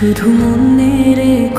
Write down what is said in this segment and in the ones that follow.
그도 못 내릴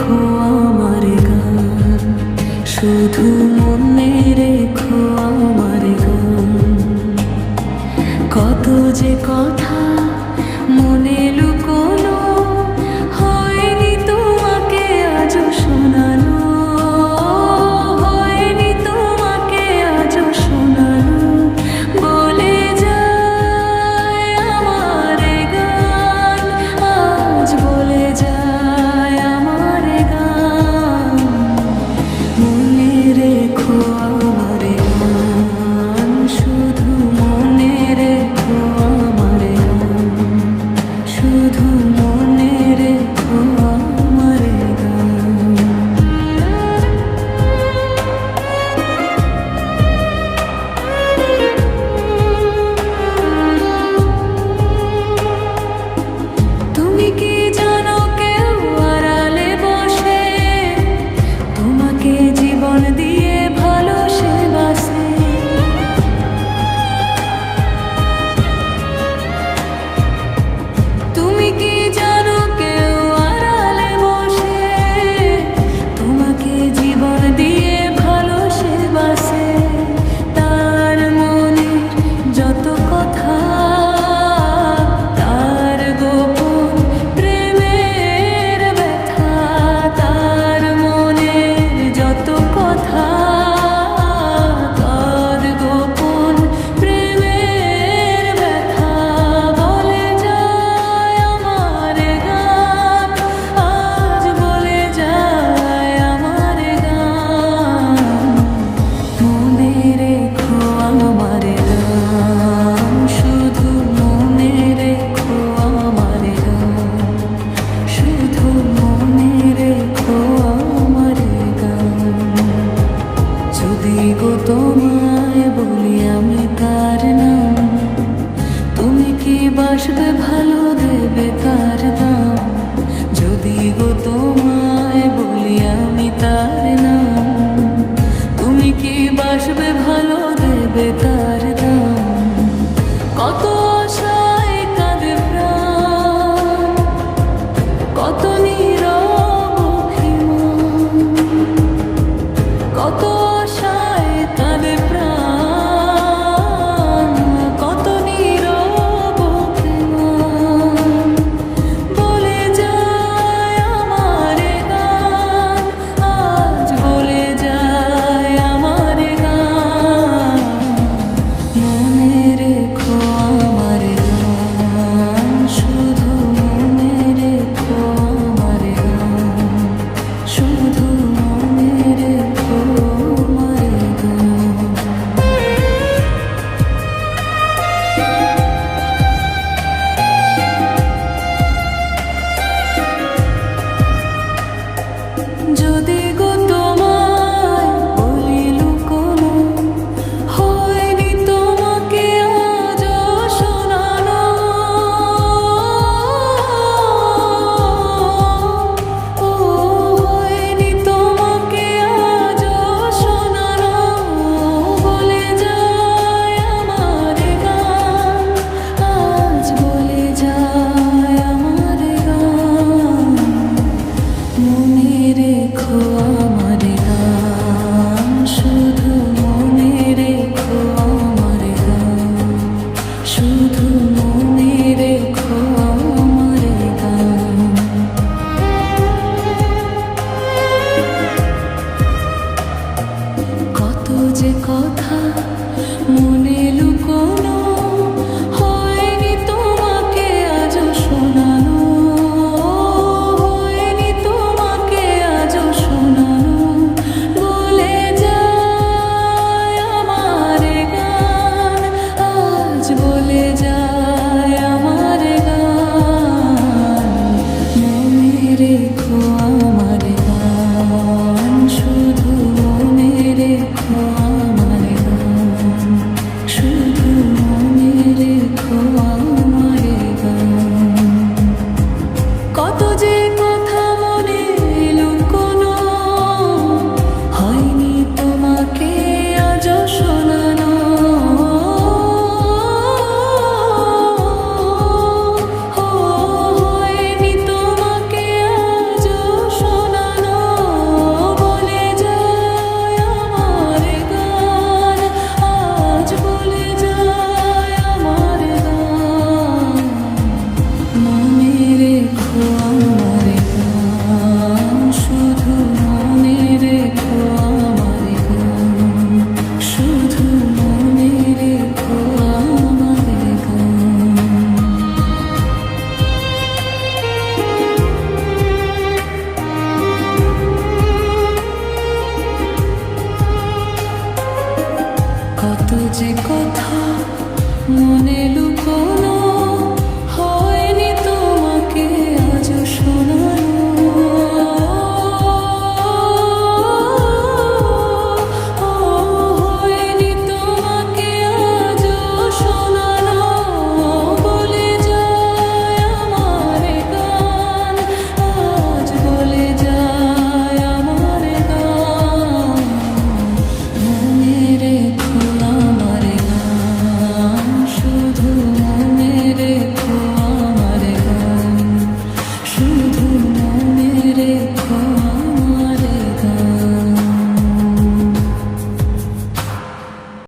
আসবে ভালো দেবে তার দাম যদি গো তোমায় বলি আমি তার নাম, তুমি কি বাসবে ভালো দেবে তার